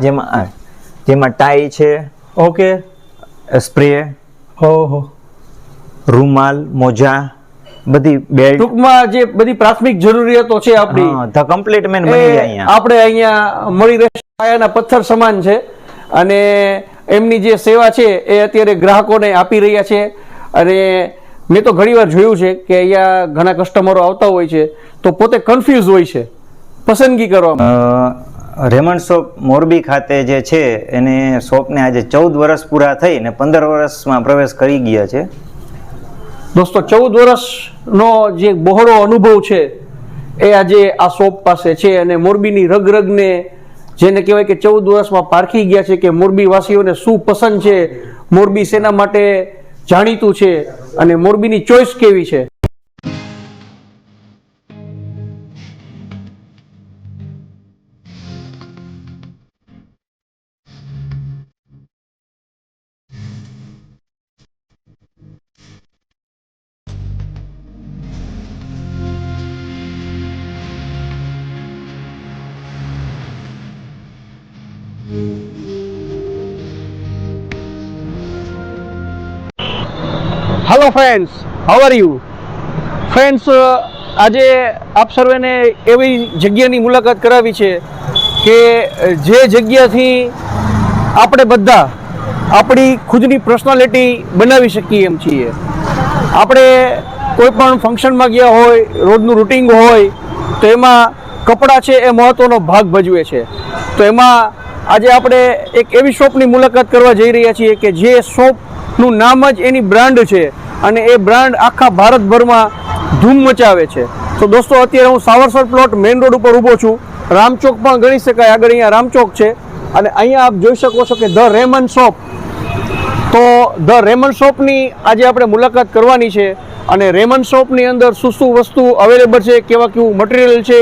જેમાં જેમાં ટાઈ છે. ઓકે. સ્પ્રે. ઓહો. રૂમાલ મોજા બધી બેલ્ટ ટૂંકમાં જે બધી પ્રાથમિક જરૂરિયાતો છે આપણી. ધ કમ્પ્લીટ મેન બની જાય અહીંયા. આપણે અહીંયા મળી રહેશે. પાયાના પથ્થર સમાન છે. અને એમની જે સેવા છે એ અત્યારે ગ્રાહકોને આપી રહ્યા છે. અને મેં તો ઘણીવાર જોયું છે કે અહીંયા ઘણા કસ્ટમરો આવતા હોય છે. તો પોતે કન્ફ્યુઝ હોય છે. પસંદગી કરવામાં. રેમન્ડ શોપ મોરબી ખાતે જે છે, એને શોપને આજે ચૌદ વર્ષ પૂરા થઈ ને પંદર વર્ષમાં પ્રવેશ કરી ગયા છે. દોસ્તો, ચૌદ વર્ષનો જે બહોળો અનુભવ છે, એ આજે આ શોપ પાસે છે અને મોરબીની રગરગને જેને કહેવાય કે ચૌદ વર્ષમાં પારખી ગયા છે કે મોરબીવાસીઓને શું પસંદ છે, મોરબી શેના માટે જાણીતું છે અને મોરબીની ચોઈસ કેવી છે? Hello friends how are you friends આજે આપ સર્વેને એવી જગ્યાની મુલાકાત કરાવી છે કે જે જગ્યાથી આપણે બધા આપણી ખુદની પર્સનાલિટી બનાવી શકીએ એમ છીએ. આપણે કોઈ પણ ફંક્શનમાં ગયા હોય, રોજનું રૂટિન હોય, તો એમાં કપડાં છે એ મહત્ત્વનો ભાગ ભજવે છે. તો એમાં આજે આપણે એક એવી શોપની મુલાકાત કરવા જઈ રહ્યા છીએ કે જે શોપનું નામ જ એની બ્રાન્ડ છે અને એ બ્રાન્ડ આખા ભારતભરમાં ધૂમ મચાવે છે. તો દોસ્તો, અત્યારે હું સાવરસર પ્લોટ મેઇન રોડ ઉપર ઊભો છું. રામચોક પણ ગણી શકાય, આગળ અહીંયા રામચોક છે. અને અહીંયા આપ જોઈ શકો છો કે ધ રેમન શોપ. તો ધ રેમન શોપની આજે આપણે મુલાકાત કરવાની છે અને રેમન શોપની અંદર શું શું વસ્તુ અવેલેબલ છે, કેવા કેવું મટીરિયલ છે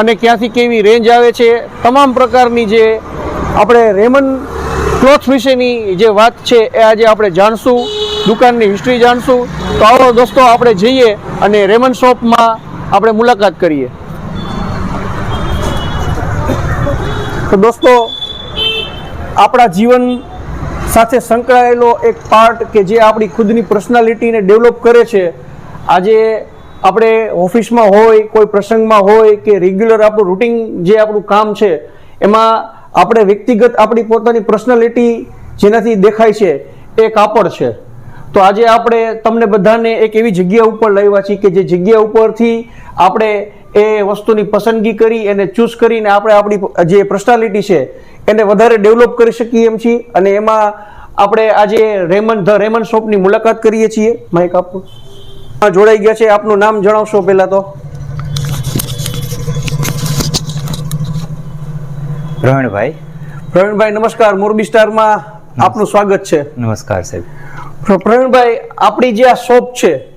અને ક્યાંથી કેવી રેન્જ આવે છે, તમામ પ્રકારની જે આપણે રેમન ક્લોથ વિશેની જે વાત છે એ આજે આપણે જાણશું, દુકાનની હિસ્ટ્રી જાણશું. તો આવો દોસ્તો, આપણે જઈએ અને રેમન શોપમાં આપણે મુલાકાત કરીએ. તો દોસ્તો, આપણા જીવન સાથે સંકળાયેલો એક પાર્ટ કે જે આપણી ખુદની પર્સનાલિટીને ડેવલપ કરે છે. આજે આપણે ઓફિસમાં હોય, કોઈ પ્રસંગમાં હોય કે રેગ્યુલર આપણું રૂટિન જે આપણું કામ છે, એમાં આપણે વ્યક્તિગત આપણી પોતાની પર્સનાલિટી જેનાથી દેખાય છે, એ કાપડ છે. તો આજે આપણે તમને બધાને એક એવી જગ્યા ઉપર લાવ્યા છીએ કે જે જગ્યા ઉપરથી આપણે એ વસ્તુની પસંદગી કરી એને ચૂઝ કરીને આપણે આપણી જે પર્સનાલિટી છે, એને વધારે ડેવલપ કરી શકીએ એમ છીએ. અને એમાં આપણે આજે રેમન, ધ રેમન શોપની મુલાકાત કરીએ છીએ. માઇક આપો. જોડાઈ ગયા છે. આપનું નામ જણાવશો પહેલાં તો? પ્રવીણભાઈ. પ્રવીણભાઈ નમસ્કાર. મોરબી સ્ટારમાં આપનું સ્વાગત છે. નમસ્કાર સાહેબ. પ્ર- પ્રવીણભાઈ આપણી જે આ શોપ છે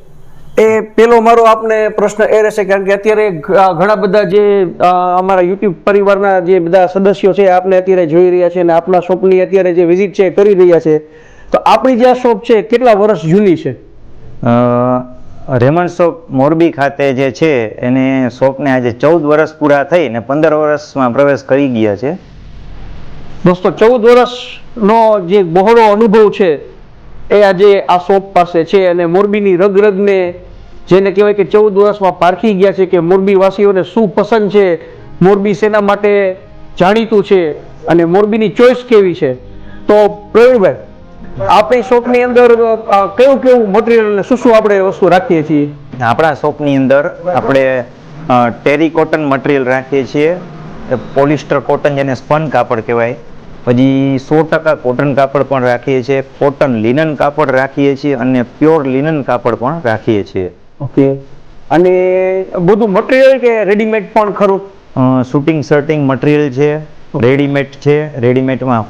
એ પેલો મારો આપને પ્રશ્ન એ રહેશે કારણ કે અત્યારે ઘણા બધા જે અમારા યુટ્યુબ પરિવારના જે બધા સદસ્યો છે આપને અત્યારે જોઈ રહ્યા છે અને આપના શોપની અત્યારે જે વિઝિટ છે કરી રહ્યા છે. તો આપણી જે આ શોપ છે કેટલા વર્ષ જૂની છે? અ, રેમન્ડ શોપ મોરબી ખાતે જે છે એને શોપને આજે ચૌદ વર્ષ પૂરા થઈ ને પંદર વર્ષમાં પ્રવેશ કરી ગયા છે. દોસ્તો ચૌદ વર્ષનો જે બહોળો અનુભવ છે એ આજે આ શોપ પાસે છે અને મોરબીની રગરગને જેને કહેવાય કે ચૌદ વર્ષમાં પારખી ગયા છે કે મોરબી વાસીઓને શું પસંદ છે મોરબી શેના માટે જાણીતું છે અને મોરબીની ચોઈસ કેવી છે. તો પ્રવીણભાઈ આપણી શોપની અંદર કેવું કેવું મટીરિયલ અને શું શું આપણે વસ્તુ રાખીએ છીએ? આપણા શોપની અંદર આપણે ટેરી કોટન મટીરિયલ રાખીએ છીએ. પોલિસ્ટર કોટન જેને સ્પન કાપડ કહેવાય. પછી સો ટકા કોટન કાપડ પણ રાખીએ છીએ. કોટન લિનન કાપડ રાખીએ છીએ અને પ્યોર લિનન કાપડ પણ રાખીએ છીએ. ઓકે અને બધું મટીરિયલ કે રેડીમેડ પણ ખરું? શૂટિંગ શર્ટિંગ મટીરિયલ છે. રેડીમેડ છે રેડીમેડમાં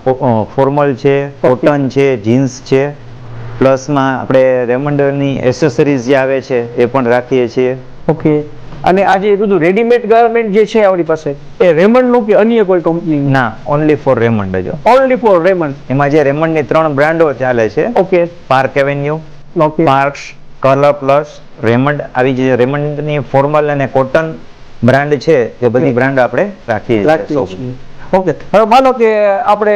ફોર્મલ છે કોટન છે જીન્સ છે. પ્લસમાં આપણે રેમંડરની એસેસરીઝ જે આવે છે એ પણ રાખીએ છીએ. ઓકે અને આજે કીધું રેડીમેડ ગાર્મેન્ટ જે છે આપણી પાસે એ રેમંડનું કે અન્ય કોઈ કંપની ના ઓનલી ફોર રેમંડ જ. ઓનલી ફોર રેમંડ એમાં જે રેમંડની ત્રણ બ્રાન્ડો ચાલે છે. Okay Park Avenue okay Parx Color Plus Raymond આવી જે રેમંડની ફોર્મલ અને કોટન બ્રાન્ડ છે એ બધી બ્રાન્ડ આપણે રાખીએ. છીએ. ઓકે. હવે માનો કે આપણે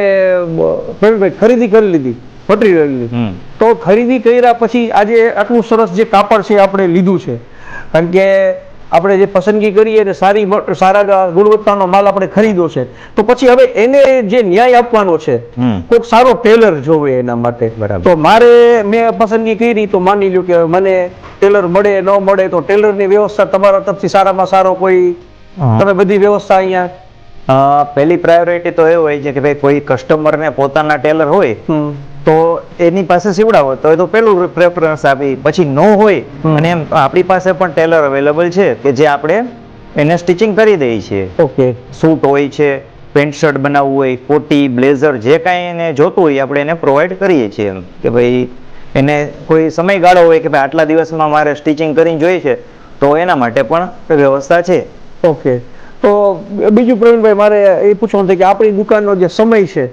પ્રવીણભાઈ ખરીદી કરી લીધી પટરી લીધી. તો ખરીદી કર્યા પછી આજે આટલું સરસ જે કાપડ છે આપણે લીધું છે. કારણ કે આપણે જે પસંદગી કરીએ અને સારી સારા ગુણવત્તાનો માલ આપણે ખરીદો છે. તો પછી હવે એને જે ન્યાય આપવાનો છે કોઈક સારો ટેલર જોવે એના માટે. બરાબર. તો મારે મેં પસંદગી કરી તો માની લ્યો કે મને ટેલર મળે ન મળે તો ટેલરની વ્યવસ્થા તમારા તરફથી સારામાં સારો કોઈ તમે બધી વ્યવસ્થા અહીંયા પહેલી પ્રાયોરિટી તો એ હોય છે કે ભાઈ કોઈ કસ્ટમરને પોતાના ટેલર હોય તો એની પાસે સીવડાવો. તો એ તો પેલું પ્રેફરન્સ આપી. પછી ન હોય અને એમ આપણી પાસે પણ ટેલર અવેલેબલ છે કે જે આપણે એને સ્ટિચિંગ કરી દઈએ છીએ ઓકે. સૂટ હોય છે પેન્ટ શર્ટ બનાવવું હોય કોટી બ્લેઝર જે કાંઈ એને જોતું હોય આપણે એને પ્રોવાઈડ કરીએ છીએ એમ. કે ભાઈ એને કોઈ સમયગાળો હોય કે ભાઈ આટલા દિવસમાં મારે સ્ટિચિંગ કરીને જોઈએ છે તો એના માટે પણ વ્યવસ્થા છે. ઓકે. તો બીજું પ્રવીણભાઈ મારે એ પૂછવાનું છે કે આપણી દુકાનનો જે સમય છે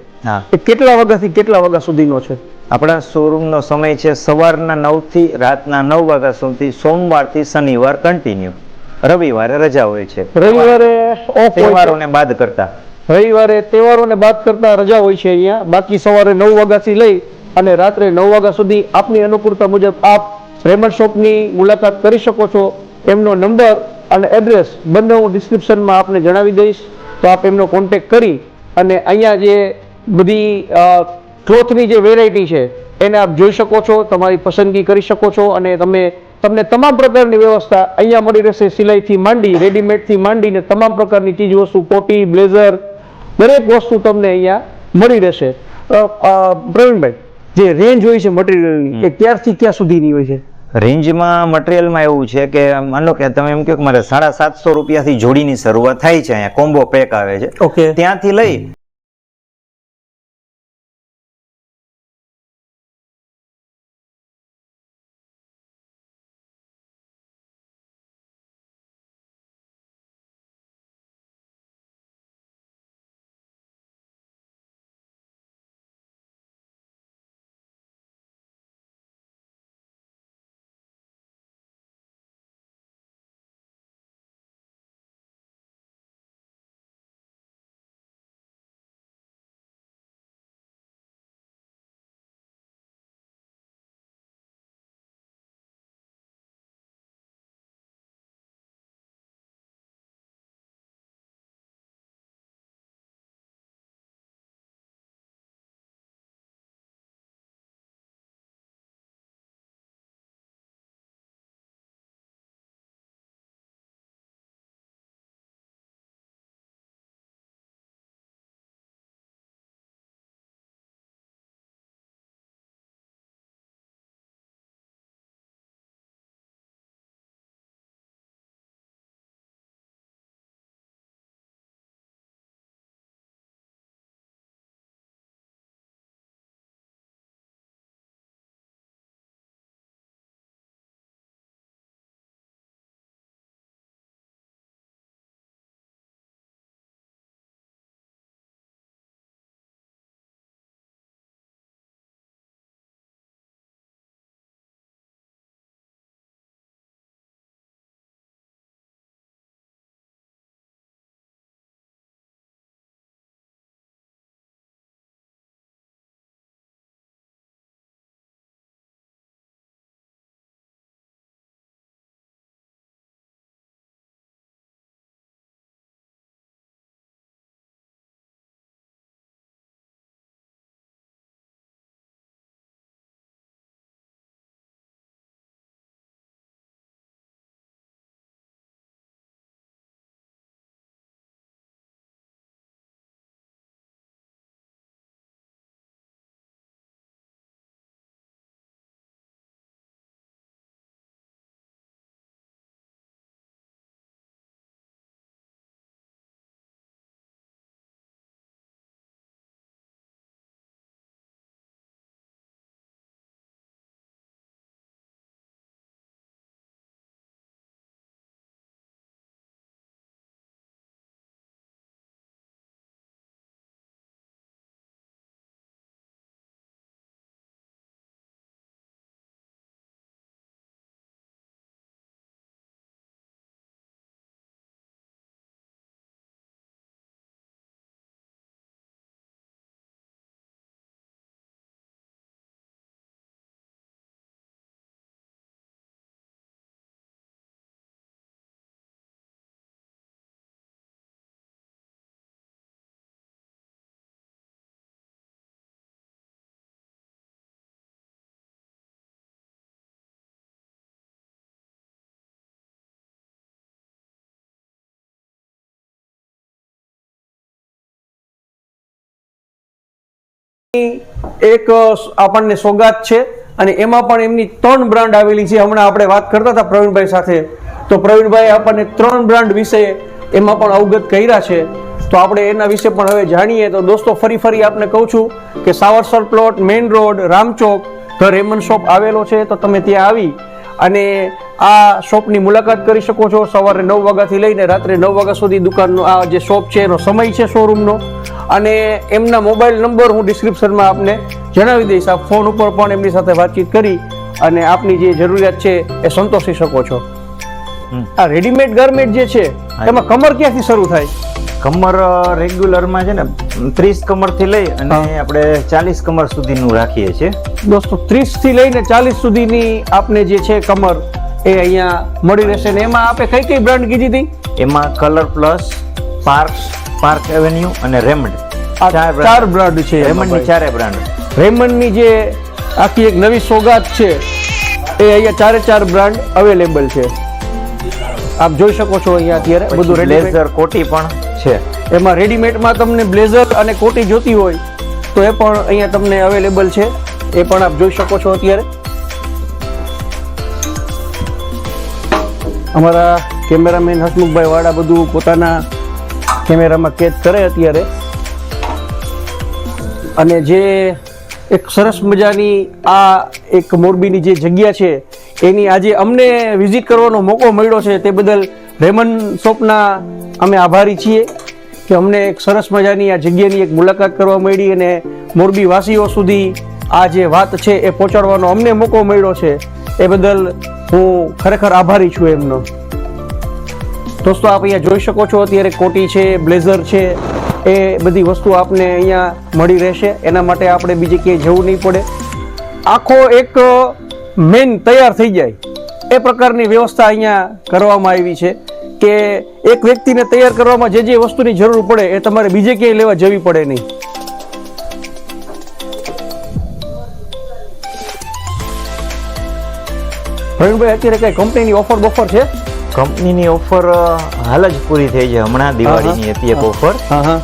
એ કેટલા વાગ્યાથી કેટલા વાગ્યા સુધીનો છે? આપણા શોરૂમનો સમય છે સવારના નવથી રાતના નવ વાગ્યા સુધી સોમવારથી શનિવાર કન્ટિન્યુ રવિવારે રજા હોય છે. રવિવારે ઓફ તહેવારોને બાદ કરતા. રવિવારે તહેવારોને બાદ કરતા રજા હોય છે અહીંયા. બાકી સવારે નવ વાગ્યાથી લઈ અને રાત્રે નવ વાગ્યા સુધી આપની અનુકૂળતા મુજબ આપ રેમન્ડ શોપની મુલાકાત કરી શકો છો. એમનો નંબર અને એડ્રેસ બંને હું ડિસ્ક્રિપ્શનમાં આપને જણાવી દઈશ. તો આપ એમનો કોન્ટેક કરી અને અહીંયા જે બધી ક્લોથની જે વેરાયટી છે એને આપ જોઈ શકો છો તમારી પસંદગી કરી શકો છો અને તમે તમને તમામ પ્રકારની વ્યવસ્થા અહીંયા મળી રહેશે સિલાઈથી માંડી રેડીમેડથી માંડીને તમામ પ્રકારની ચીજ વસ્તુ કોટી બ્લેઝર દરેક વસ્તુ તમને અહીંયા મળી રહેશે. પ્રવીણભાઈ જે રેન્જ હોય છે મટીરિયલની એ ક્યારથી ક્યાં સુધીની હોય છે? રેન્જમાં મટીરિયલમાં એવું છે કે માનો કે તમે એમ કહો કે મારે સાડા સાતસો રૂપિયાથી જોડીની શરૂઆત થાય છે અહીંયા કોમ્બો પેક આવે છે. ઓકે ત્યાંથી લઈ એક આપણને સોગાત છે અને એમાં પણ એમની ત્રણ બ્રાન્ડ આવેલી છે. હમણાં આપણે વાત કરતા હતા પ્રવીણભાઈ સાથે. તો પ્રવીણભાઈ આપણને ત્રણ બ્રાન્ડ વિશે એમાં પણ અવગત કર્યા છે. તો આપણે એના વિશે પણ હવે જાણીએ. તો દોસ્તો, ફરી ફરી આપને કહું છું કે Savarsar plot, main road, Ramchowk the Raymond shop આવેલો છે. તો તમે ત્યાં આવી અને આ શોપની મુલાકાત કરી શકો છો. સવારે નવ વાગ્યાથી લઈને રાત્રે નવ વાગ્યા સુધી દુકાનનો આ જે શોપ છે એનો સમય છે શોરૂમનો. અને એમના મોબાઈલ નંબર હું ડિસ્ક્રિપ્શનમાં આપને જણાવી દઈશ. આપ ફોન ઉપર પણ એમની સાથે વાતચીત કરી અને આપની જે જરૂરિયાત છે એ સંતોષી શકો છો. આ રેડીમેડ ગાર્મેન્ટ જે છે એમાં કમર ક્યાંથી શરૂ થાય? કમર રેગ્યુલરમાં છે ને ત્રીસ કમરથી લઈ અને આપણે ચાલીસ કમર સુધીનું રાખીએ છીએ. દોસ્તો ત્રીસથી લઈને ચાલીસ સુધીની આપને જે છે કમર એ અહીંયા મળી રહેશે. ને એમાં આપે કઈ કઈ બ્રાન્ડ કીધી હતી? એમાં Color Plus Park Park Avenue અને રેમન્ડ. આ ચાર બ્રાન્ડ. છે રેમન્ડની ચારે બ્રાન્ડ. રેમન્ડની જે આખી એક નવી સોગાત છે એ અહીંયા ચારે ચાર બ્રાન્ડ અવેલેબલ છે. આપ જોઈ શકો છો અહીંયા અત્યારે બધું બ્લેઝર કોટી પણ છે. એમાં રેડીમેડમાં તમને બ્લેઝર અને કોટી જોતી હોય તો એ પણ અહીંયા તમને અવેલેબલ છે. એ પણ આપ જોઈ શકો છો અત્યારે. અમારા કેમેરામેન હસમુખભાઈ વાળા બધું પોતાના કેમેરામાં કેદ કરે અત્યારે. અને જે એક સરસ મજાની આ એક મોરબીની જે જગ્યા છે, એની આજે અમને વિઝિટ કરવાનો મોકો મળ્યો છે તે બદલ રેમન શોપના અમે આભારી છીએ કે અમને એક સરસ મજાની આ જગ્યાની એક મુલાકાત કરવા મળી અને મોરબી વાસીઓ સુધી આ જે વાત છે એ પહોંચાડવાનો અમને મોકો મળ્યો છે. એ બદલ હું ખરેખર આભારી છું એમનો. દોસ્તો, આપ અહીંયા જોઈ શકો છો, અત્યારે કોટી છે, બ્લેઝર છે, એ બધી વસ્તુ આપને અહીંયા મળી રહેશે. એના માટે આપણે બીજે ક્યાંય જવું નહીં પડે. આખો એક મેન તૈયાર થઈ જાય. એ પ્રકારની વ્યવસ્થા અહીંયા કરવામાં આવી છે કે એક વ્યક્તિને તૈયાર કરવામાં જે જે વસ્તુની જરૂર પડે એ તમારે બીજે ક્યાંય લેવા જવી પડે નહીં. પ્રવીણભાઈ, અત્યારે કઈ કંપનીની ઓફર બફર છે? કંપનીની ઓફર હાલ જ પૂરી થઈ છે. હમણાં દિવાળીની હતી એક ઓફર.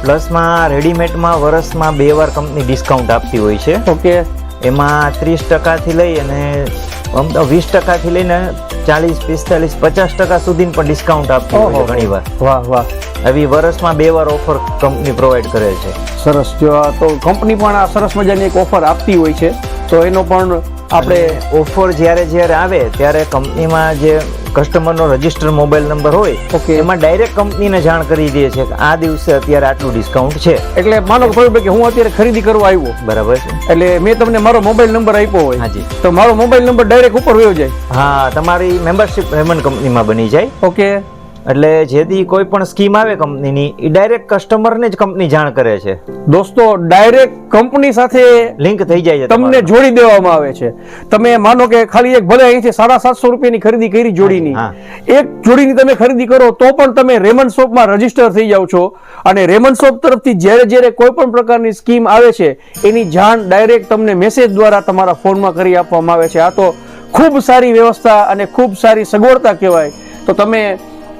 પ્લસમાં રેડીમેડમાં વર્ષમાં બે વાર કંપની ડિસ્કાઉન્ટ આપતી હોય છે. ઓકે. એમાં ત્રીસ ટકાથી લઈ અને વીસ ટકાથી લઈને ચાલીસ પિસ્તાલીસ પચાસ ટકા સુધીનું પણ ડિસ્કાઉન્ટ આપતી હોય છે ઘણી વાર વાહ વાહ. આવી વર્ષમાં બે વાર ઓફર કંપની પ્રોવાઈડ કરે છે. સરસ. જો તો કંપની પણ આ સરસ મજાની એક ઓફર આપતી હોય છે. તો એનો પણ આપણે ઓફર જ્યારે જ્યારે આવે ત્યારે કંપનીમાં જે કસ્ટમરનો રજિસ્ટર મોબાઈલ નંબર હોય ઓકે એમાં ડાયરેક્ટ કંપનીને જાણ કરી દે છે કે આ દિવસે અત્યારે આટલું ડિસ્કાઉન્ટ છે. એટલે માનો કે હું અત્યારે ખરીદી કરવા આવ્યો. બરાબર છે. એટલે મેં તમને મારો મોબાઈલ નંબર આપ્યો હોય. હાજી. તો મારો મોબાઈલ નંબર ડાયરેક્ટ ઉપર વયો જાય. હા તમારી મેમ્બરશિપ રેમન કંપનીમાં બની જાય. ઓકે એટલે જેથી કોઈ પણ સ્કીમ આવે કંપનીની એ ડાયરેક્ટ કસ્ટમરને જ કંપની જાણ કરે છે. દોસ્તો ડાયરેક્ટ કંપની સાથે લિંક થઈ જાય છે તમને જોડી દેવામાં આવે છે. તમે માનો કે ખાલી એક ભલે અહીંથી સાડા સાતસો રૂપિયાની ખરીદી કરી જોડીની. એક જોડીની તમે ખરીદી કરો તો પણ તમે રેમન શોપમાં રજિસ્ટર થઈ જાઓ છો. અને રેમન શોપ તરફથી જ્યારે જ્યારે કોઈ પણ પ્રકારની સ્કીમ આવે છે એની જાણ ડાયરેક્ટ તમને મેસેજ દ્વારા તમારા ફોનમાં કરી આપવામાં આવે છે. આ તો ખૂબ સારી વ્યવસ્થા અને ખૂબ સારી સગવડતા કહેવાય. તો તમે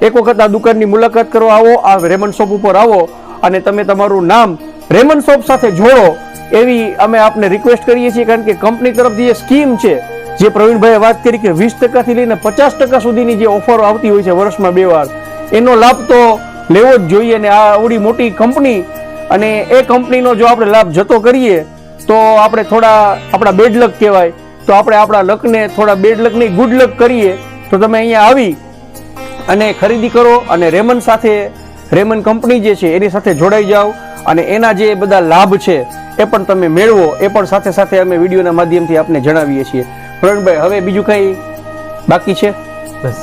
એક વખત આ દુકાનની મુલાકાત કરવા આવો, આ રેમન શોપ ઉપર આવો અને તમે તમારું નામ રેમન શોપ સાથે જોડો. એવી અમે આપને રિક્વેસ્ટ કરીએ છીએ કારણ કે કંપની તરફથી જે સ્કીમ છે, જે પ્રવીણભાઈએ વાત કરી કે વીસ ટકાથી લઈને પચાસ ટકા સુધીની જે ઓફરો આવતી હોય છે વર્ષમાં બે વાર, એનો લાભ તો લેવો જ જોઈએ ને આ આવડી મોટી કંપની અને એ કંપનીનો જો આપણે લાભ જતો કરીએ, તો આપણે થોડા આપણા બેડ લક કહેવાય. તો આપણે આપણા લકને થોડા બેડ લક નહીં ગુડ લક કરીએ. તો તમે અહીંયા આવી અને ખરીદી કરો અને રેમન સાથે રેમન કંપની જે છે એની સાથે જોડાઈ જાઓ અને એના જે બધા લાભ છે એ પણ તમે મેળવો. એ પણ સાથે સાથે અમે વિડીયોના માધ્યમથી આપને જણાવીએ છીએ. પ્રવીણભાઈ હવે બીજું કંઈ બાકી છે? બસ.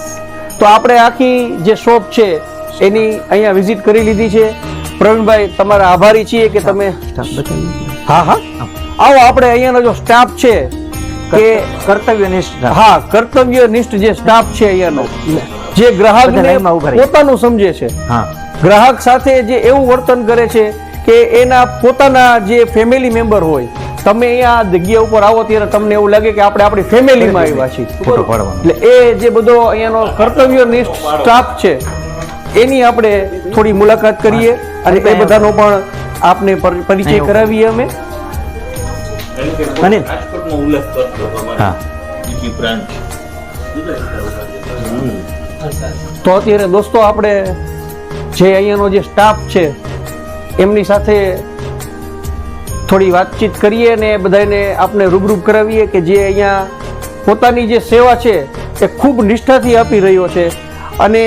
તો આપણે આખી જે શોપ છે એની અહીંયા વિઝિટ કરી લીધી છે. પ્રવીણભાઈ તમારા આભારી છીએ કે તમે હા હા આવો આપણે અહીંયાનો જો સ્ટાફ છે કે કર્તવ્યનિષ્ઠ. હા કર્તવ્યનિષ્ઠ જે સ્ટાફ છે અહીંયાનો. જે ગ્રાહકને. પોતાનું સમજે છે. હા. ગ્રાહક સાથે જે એવું વર્તન કરે છે કે એના પોતાના જે ફેમિલી મેમ્બર હોય તમે અહીંયા જગ્યા ઉપર આવો ત્યારે તમને એવું લાગે કે આપણે આપણી ફેમિલીમાં આવ્યા છીએ. એટલે એ જે બધો અહીંયાનો કર્તવ્યનિષ્ઠ સ્ટાફ છે એની આપણે થોડી મુલાકાત કરીએ અને એ બધાનો પણ આપને પરિચય કરાવીએ અમે. અને રાજકોટનો ઉલ્લેખ કરતો તમારે હા. બ્રાન્ચ તો અત્યારે દોસ્તો આપણે જે અહીંયાનો જે સ્ટાફ છે એમની સાથે થોડી વાતચીત કરીએ ને બધાને આપણે રૂબરૂ કરાવીએ કે જે અહીંયા પોતાની જે સેવા છે એ ખૂબ નિષ્ઠાથી આપી રહ્યો છે. અને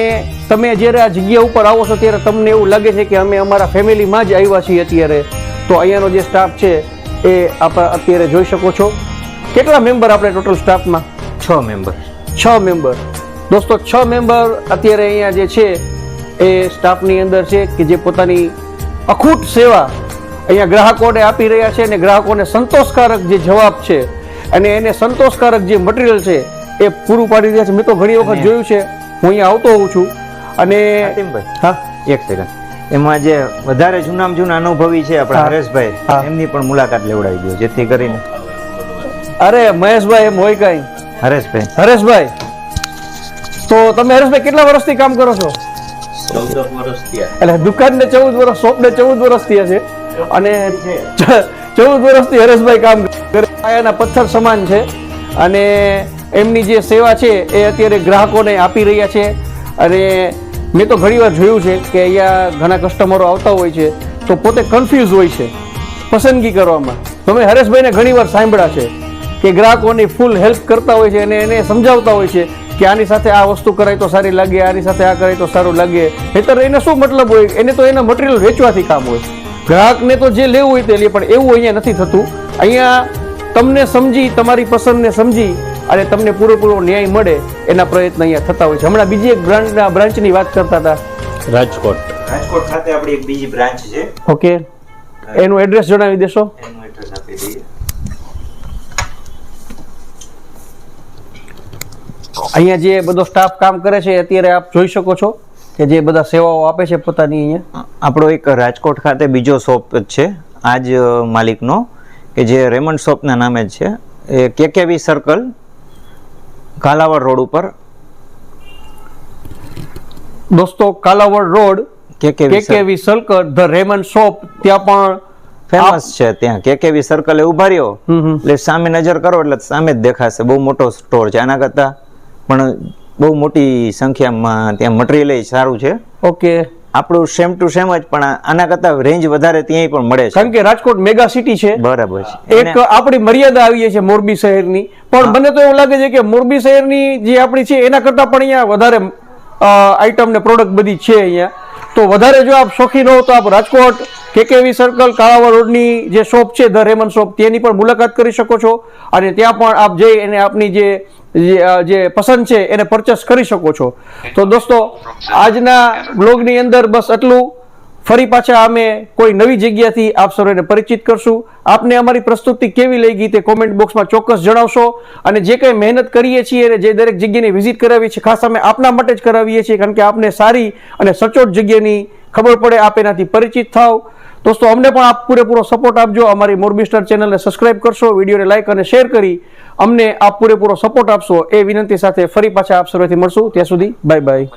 તમે જ્યારે આ જગ્યા ઉપર આવો છો ત્યારે તમને એવું લાગે છે કે અમે અમારા ફેમિલીમાં જ આવ્યા છીએ અત્યારે. તો અહીંયાનો જે સ્ટાફ છે એ આપણે અત્યારે જોઈ શકો છો. કેટલા મેમ્બર આપણે ટોટલ સ્ટાફમાં છ મેમ્બર છ મેમ્બર દોસ્તો છ મેમ્બર અત્યારે અહીંયા જે છે એ સ્ટાફની અંદર છે કે જે પોતાની અખૂટ સેવા અહીંયા ગ્રાહકોને આપી રહ્યા છે અને ગ્રાહકોને સંતોષકારક જે જવાબ છે અને એને સંતોષકારક જે મટીરિયલ છે એ પૂરું પાડી રહ્યા છે. મેં તો ઘણી વખત જોયું છે. હું અહીંયા આવતો હોઉં છું. અને હા? એક સેકન્ડ એમાં જે વધારે જૂનામાં જૂના અનુભવી છે આપણા હરેશભાઈ. એમની પણ મુલાકાત લેવડાવી દો જેથી કરીને. અરે મહેશભાઈ એમ હોય કઈ. હરેશભાઈ. હરેશભાઈ. તો તમે હરેશભાઈ કેટલા વર્ષથી કામ કરો છો? એટલે દુકાન ને ચૌદ વર્ષ શોપને ચૌદ વર્ષ હશે અને ચૌદ વર્ષથી હરેશભાઈ કામ કરે પાયાના પથ્થર સમાન છે. અને એમની જે સેવા છે એ અત્યારે ગ્રાહકોને આપી રહ્યા છે. અને મેં તો ઘણીવાર જોયું છે કે અહીંયા ઘણા કસ્ટમરો આવતા હોય છે. તો પોતે કન્ફ્યુઝ હોય છે પસંદગી કરવામાં. તમે હરેશભાઈને ઘણીવાર સાંભળ્યા છે કે ગ્રાહકોની ફૂલ હેલ્પ કરતા હોય છે અને એને સમજાવતા હોય છે કે આની સાથે આ વસ્તુ કરાય તો સારી લાગે આની સાથે આ કરાય તો સારું લાગે. નહીતર એને શું મતલબ હોય? એને તો એના મટીરિયલ વેચવાથી કામ હોય. ગ્રાહકને તો જે લેવું હોય તે લે પણ એવું અહીંયા નથી થતું. અહીંયા તમને સમજી તમારી પસંદને સમજી અને તમને પૂરેપૂરો ન્યાય મળે એના પ્રયત્ન અહીંયા થતા હોય છે. હમણાં બીજી એક બ્રાન્ચના બ્રાન્ચની વાત કરતા હતા. રાજકોટ. રાજકોટ ખાતે આપણી એક બીજી બ્રાન્ચ છે. ઓકે. એનું એડ્રેસ જણાવી દેશો. એનું એડ્રેસ આપી દઈએ. અહીંયા જે બધો સ્ટાફ કામ કરે છે અત્યારે આપ જોઈ શકો છો કે જે બધા સેવાઓ આપે છે પોતાની અહીંયા. આપણો એક રાજકોટ ખાતે બીજો શોપ છે આ જ માલિકનો કે જે રેમન્ડ શોપના નામે જ છે. એ કેકેવી સર્કલ કાલાવડ રોડ ઉપર. દોસ્તો Kalawad road KKV circle the Raymond shop ત્યાં પણ ફેમસ છે ત્યાં. કેકેવી સર્કલે ઊભા રહ્યો. એટલે સામે નજર કરો એટલે સામે જ દેખાશે. બહુ મોટો સ્ટોર છે. આના કરતાં પણ બહુ મોટી સંખ્યામાં ત્યાં મટીરિયલ સારું છે. ઓકે. આપણું સેમ ટુ સેમ જ પણ આના કરતાં રેન્જ વધારે ત્યાંય પણ મળે છે. કારણ કે રાજકોટ મેગા સિટી છે. બરાબર છે. એક આપણી મર્યાદા આવી છે મોરબી શહેરની. પણ મને તો એવું લાગે છે કે મોરબી શહેરની જે આપણી છે એના કરતાં પણ અહીંયા વધારે આઈટમ ને પ્રોડક્ટ બધી છે અહીંયા. તો વધારે જો આપ શોખીન હો તો આપ રાજકોટ કેકેવી સર્કલ કાળાવા રોડની જે શોપ છે ધ રેમન શોપ તેની પણ મુલાકાત કરી શકો છો. અને ત્યાં પણ આપ જઈ અને આપની જે જે, પસંદ છે એને પરચેસ કરી શકો છો. તો દોસ્તો આજના બ્લોગની અંદર બસ આટલું. ફરી પાછા અમે કોઈ નવી જગ્યાથી આપ સર્વેને પરિચિત કરશું. આપને અમારી પ્રસ્તુતિ કેવી લઈ ગઈ તે કોમેન્ટ બોક્સમાં ચોક્કસ જણાવશો. અને જે કંઈ મહેનત કરીએ છીએ અને જે દરેક જગ્યાની વિઝિટ કરાવીએ છીએ ખાસ અમે આપના માટે જ કરાવીએ છીએ કારણ કે આપને સારી અને સચોટ જગ્યાની ખબર પડે આપ એનાથી પરિચિત થાવ. દોસ્તો અમને પણ આપ પૂરેપૂરો સપોર્ટ આપજો. અમારી મોરબી સ્ટાર ચેનલને સબસ્ક્રાઇબ કરશો વિડીયોને લાઇક અને શેર કરી. અમને આપ પૂરેપૂરો સપોર્ટ આપશો એ વિનંતી સાથે ફરી પાછા આપ સર્વેથી મળશું. ત્યાં સુધી બાય બાય